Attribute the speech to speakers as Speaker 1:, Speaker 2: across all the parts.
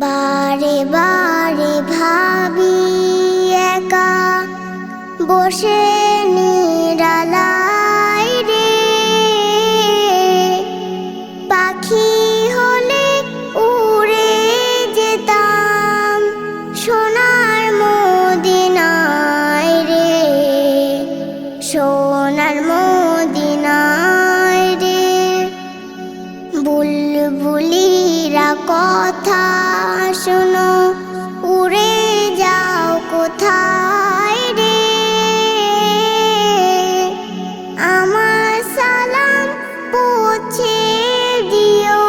Speaker 1: বারে বারে ভাবি একা। বসে নিরালাই রে। পাখি হলে উড়ে যেতাম সোনার মদিনায় রে। সোনার মদিনায় রে। বুলবুলিরা কথা শোনো, উড়ে যাও কোথায় রে? আমার সালাম পৌঁছে দিও,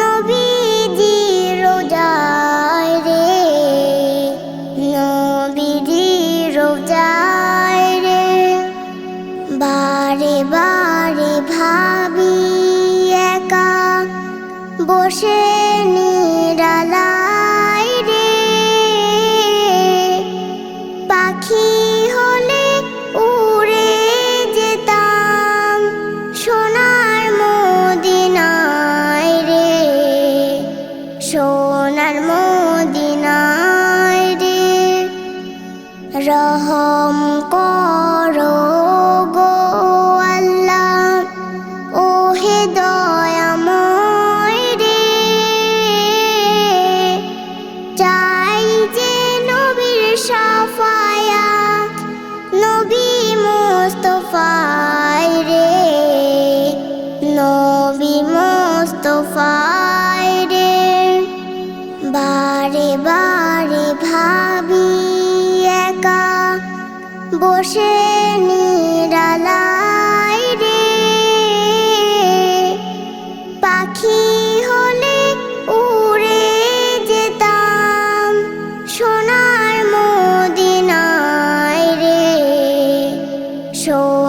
Speaker 1: নবীজি রোজায় রে। নবীজি রোজায় রে। বারে বারে ভাবি একা বসে সোনার মদিনায় রে। রহম করো রে। চাই যে নবীর নবী মোস্তফায় রে। নবী ভাবি একা বসে নিরালাই রে। পাখি হলে উড়ে যেতাম সোনার মদিনায় রে। সোনার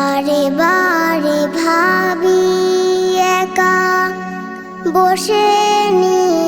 Speaker 1: বারে বারে ভাবি একা বসে নিরালাই